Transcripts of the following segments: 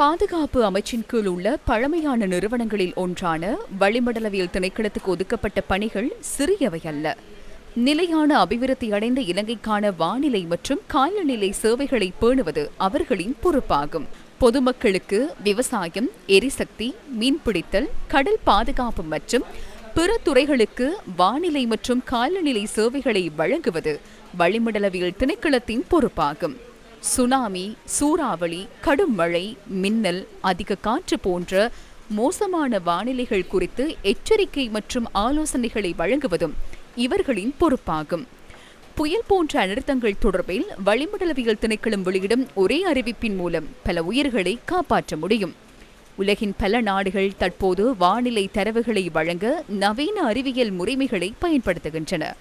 பாதுகாப்பு அமைச்சின் கீழ் உள்ள பழமையான நிறுவனங்களில் ஒன்றான வளிமண்டலவியல் திணைக்களத்துக்கு ஒதுக்கப்பட்ட பணிகள் சிறியவை அல்ல. நிலையான அபிவிருத்தி அடைந்த இலங்கைக்கான வானிலை மற்றும் காலநிலை சேவைகளை பேணுவது அவர்களின் பொறுப்பாகும். பொதுமக்களுக்கு விவசாயம் எரிசக்தி மீன்பிடித்தல் கடல் பாதுகாப்பு மற்றும் பிற துறைகளுக்கு வானிலை மற்றும் காலநிலை சேவைகளை வழங்குவது வளிமண்டலவியல் திணைக்களத்தின் பொறுப்பாகும். சுனாமி சூறாவளி கடும் மழை மின்னல் அதிக காற்று போன்ற மோசமான வானிலைகள் குறித்து எச்சரிக்கை மற்றும் ஆலோசனைகளை வழங்குவதும் இவர்களின் பொறுப்பாகும். புயல் போன்ற அனர்த்தங்கள் தொடர்பில் வளிமண்டலவியல் திணைக்களம் வெளியிடும் ஒரே அறிவிப்பின் மூலம் பல உயிர்களை காப்பாற்ற முடியும். உலகின் பல நாடுகள் தற்போது வானிலை தரவுகளை வழங்க நவீன அறிவியல் முறைமைகளை பயன்படுத்துகின்றன.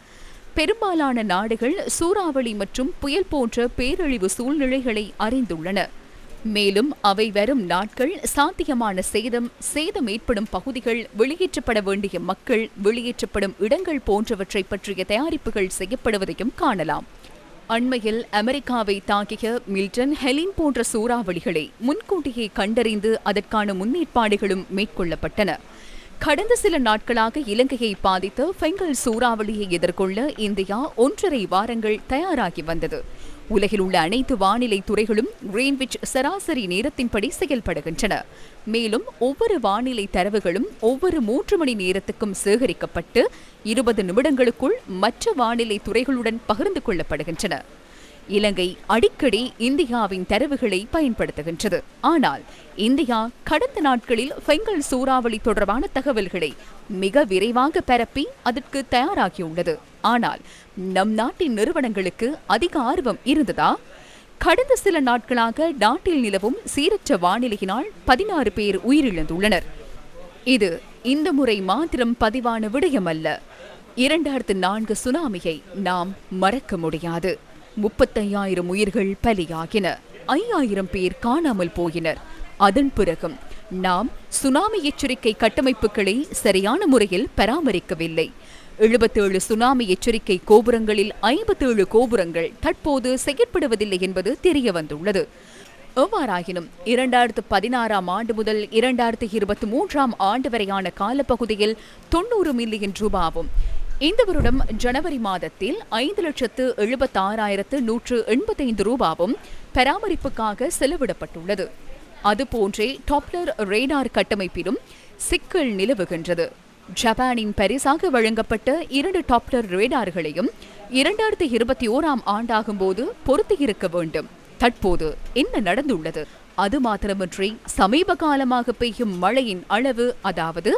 பெரும்பாலான நாடுகள் சூறாவளி மற்றும் புயல் போன்ற பேரழிவு சூழ்நிலைகளை அறிந்துள்ளன. மேலும் அவை வரும் நாட்கள் சாத்தியமான சேதம் சேதம் ஏற்படும் பகுதிகள் வெளியேற்றப்பட வேண்டிய மக்கள் வெளியேற்றப்படும் இடங்கள் போன்றவற்றை பற்றிய தயாரிப்புகள் செய்யப்படுவதையும் காணலாம். அண்மையில் அமெரிக்காவை தாக்கிய மில்டன் ஹெலின் போன்ற சூறாவளிகளை முன்கூட்டியே கண்டறிந்து அதற்கான முன்னேற்பாடுகளும் மேற்கொள்ளப்பட்டன. கடந்த சில நாட்களாக இலங்கையை பாதித்த பெங்கல் சூறாவளியை எதிர்கொள்ள இந்தியா ஒன்றரை வாரங்கள் தயாராகி வந்தது. உலகில் உள்ள அனைத்து வானிலை துறைகளும் கிரீன்விச் சராசரி நேரத்தின்படி செயல்படுகின்றன. மேலும் ஒவ்வொரு வானிலை தரவுகளும் ஒவ்வொரு மூன்று மணி நேரத்துக்கும் சேகரிக்கப்பட்டு இருபது நிமிடங்களுக்குள் மற்ற வானிலை துறைகளுடன் பகிர்ந்து கொள்ளப்படுகின்றன. இலங்கை அடிக்கடி இந்தியாவின் தரவுகளை பயன்படுத்துகின்றது. ஆனால் இந்தியா கடந்த நாட்களில் ஃபெங்கல் சூறாவளி தொடர்பான தகவல்களை மிக விரைவாக பரப்பி அதற்கு தயாராகியுள்ளது. ஆனால் நம் நாட்டின் நிறுவனங்களுக்கு அதிக ஆர்வம் இருந்ததா? கடந்த சில நாட்களாக நாட்டில் நிலவும் சீரற்ற வானிலையினால் பதினாறு பேர் உயிரிழந்துள்ளனர். இது இந்த முறை மாத்திரம் பதிவான விடயம் அல்ல இரண்டாயிரத்து நான்கு சுனாமியை நாம் மறக்க முடியாது. முப்பத்தையாயிரம் உயிர்கள் பலியாகின. ஐயாயிரம் பேர் காணாமல் போயினர். அதன் பிறகும் நாம் சுனாமி எச்சரிக்கை கட்டமைப்புகளை சரியான முறையில் பராமரிக்கவில்லை. எழுபத்தேழு சுனாமி எச்சரிக்கை கோபுரங்களில் ஐம்பத்தேழு கோபுரங்கள் தற்போது செயற்படுவதில்லை என்பது தெரிய வந்துள்ளது எவ்வாறாயினும் இரண்டாயிரத்து பதினாறாம் ஆண்டு முதல் இரண்டாயிரத்து இருபத்தி மூன்றாம் ஆண்டு வரையான காலப்பகுதியில் தொண்ணூறு மில்லியன் ரூபாவும் இந்த வருடம் ஜனவரி மாதத்தில் ஐந்து லட்சத்து எழுபத்தாறாயிரத்து நூற்று எண்பத்தைந்து ரூபாவும் பராமரிப்புக்காக செலவிடப்பட்டுள்ளது. அதுபோன்றே டாப்லர் ரேடார் கட்டமைப்பிலும் சிக்கல் நிலவுகின்றது. ஜப்பானின் பரிசாக வழங்கப்பட்ட இரண்டு டாப்லர் ரேடார்களையும் இரண்டாயிரத்தி இருபத்தி ஓராம் ஆண்டாகும்போது பொருத்தியிருக்க வேண்டும். தற்போது என்ன நடந்துள்ளது? அது மாத்திரமின்றி சமீப காலமாக பெய்யும் மழையின் அளவு அதாவது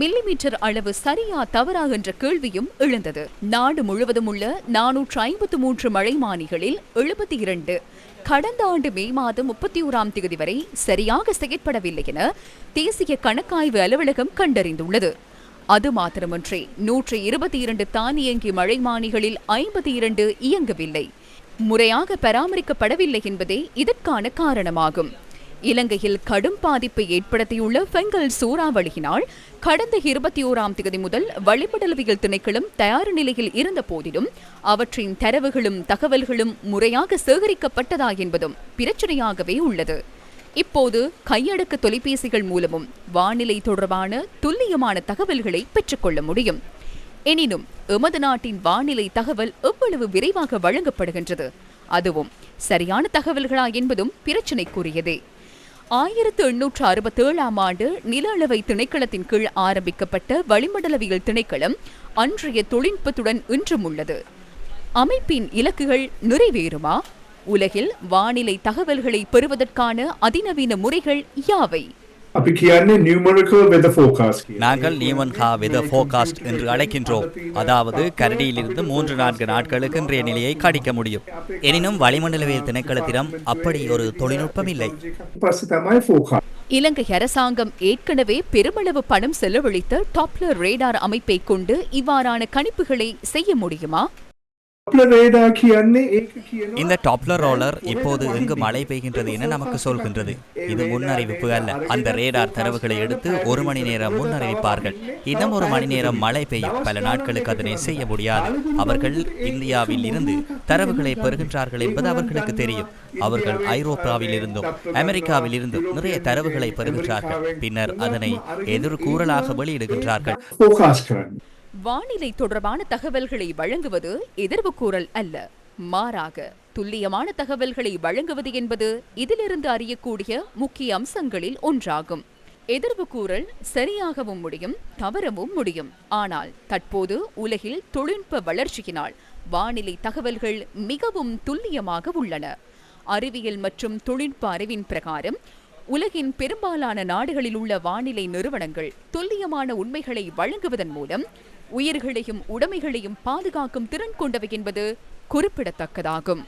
மில்லிமீட்டர் அளவு சரியா தவறா என்ற கேள்வியும் எழுந்தது. நாடு முழுவதும் உள்ள நானூற்று ஐம்பத்து மூன்று மழைமானிகளில் எழுபத்தி இரண்டு கடந்த ஆண்டு மே மாதம் முப்பத்தி ஓராம் தேதி வரை சரியாக செயற்படவில்லை என தேசிய கணக்காய்வு அலுவலகம் கண்டறிந்துள்ளது. அது மாத்திரமன்றி நூற்று இருபத்தி இரண்டு தானியங்கி மழைமானிகளில் ஐம்பத்தி இரண்டு இயங்கவில்லை. முறையாக பராமரிக்கப்படவில்லை என்பதே இதற்கான காரணமாகும். இலங்கையில் கடும் பாதிப்பை ஏற்படுத்தியுள்ள பெங்கல் சூறாவளியினால் கடந்த இருபத்தி ஓராம் தேதி முதல் வளிமண்டலவியல் திணைக்களம் தயார் நிலையில் இருந்த போதிலும் அவற்றின் தரவுகளும் தகவல்களும் முறையாக சேகரிக்கப்பட்டதா என்பதும் பிரச்சனையாகவே உள்ளது. இப்போது கையடக்க தொலைபேசிகள் மூலமும் வானிலை தொடர்பான துல்லியமான தகவல்களை பெற்றுக்கொள்ள முடியும். எனினும் எமது நாட்டின் வானிலை தகவல் எவ்வளவு விரைவாக வழங்கப்படுகின்றது? அதுவும் சரியான தகவல்களா என்பதும் பிரச்சினைக்குரியதே. ஆயிரத்து எண்ணூற்று அறுபத்தேழாம் ஆண்டு நில அளவை திணைக்களத்தின் கீழ் ஆரம்பிக்கப்பட்ட வளிமண்டலவியல் திணைக்களம் அன்றைய தொழில்நுட்பத்துடன் இன்றும் உள்ளது. அமைப்பின் இலக்குகள் நிறைவேறுமா? உலகில் வானிலை தகவல்களை பெறுவதற்கான அதிநவீன முறைகள் யாவை? අපි කියන්නේ නියමරිකල් වෙද ෆෝකාස් කිය. நாங்கள் நியமன்ஹா வெதர் ஃபோகாஸ்ட் என்று அழைக்கின்றோம் அதாவது கரடியிலிருந்து மூன்று நான்கு நாட்களுக்கு இன்றைய நிலையை கணிக்க முடியும் எனினும் வளிமண்டலவியல் திணைக்களத்திடம் அப்படி ஒரு தொழில்நுட்பம் இல்லை පස්ස තමයි ෆෝකා. இலங்கை அரசாங்கம் ஏற்கனவே பெருமளவு பணம் செலவழித்த டாப்லர் ரேடார் அமைப்பை கொண்டு இவ்வாறான கணிப்புகளை செய்ய முடியுமா இந்த டாப்லர் ரோலர் இப்போது எங்கு மழை பெய்கின்றது என நமக்கு சொல்கின்றது. இது முன்னறிவிப்பு அல்ல. அந்த ரேடார் தரவுகளை எடுத்து ஒரு மணி நேரம் முன்னறிவிப்பார்கள். இன்னும் ஒரு மணி நேரம் மழை பெய்யும். பல நாட்களுக்கு அதனை செய்ய முடியாது. அவர்கள் இந்தியாவில் இருந்து தரவுகளை பெறுகின்றார்கள் என்பது அவர்களுக்கு தெரியும். அவர்கள் ஐரோப்பாவில் இருந்தும் அமெரிக்காவில் இருந்தும் நிறைய தரவுகளை பெறுகின்றார்கள். பின்னர் அதனை எதிர்கூறலாக வெளியிடுகின்றார்கள். வானிலை தொடர்பான தகவல்களை வழங்குவது எதிர்வு கூறல் அல்ல. மாறாக துல்லியமான தகவல்களை வழங்குவது என்பது இதிலிருந்து அறியக்கூடிய முக்கிய அம்சங்களில் ஒன்றாகும். எதிர்வு கூறல் சரியாகவும் முடியும் தவறவும் முடியும். ஆனால் தற்போது உலகில் தொழில்நுட்ப வளர்ச்சியினால் வானிலை தகவல்கள் மிகவும் துல்லியமாக உள்ளன. அறிவியல் மற்றும் தொழில்நுட்ப அறிவின் பிரகாரம் உலகின் பெரும்பாலான நாடுகளில் உள்ள வானிலை நிறுவனங்கள் துல்லியமான உண்மைகளை வழங்குவதன் மூலம் உயிர்களையும் உடைமைகளையும் பாதுகாக்கும் திறன் கொண்டவை என்பது குறிப்பிடத்தக்கதாகும்.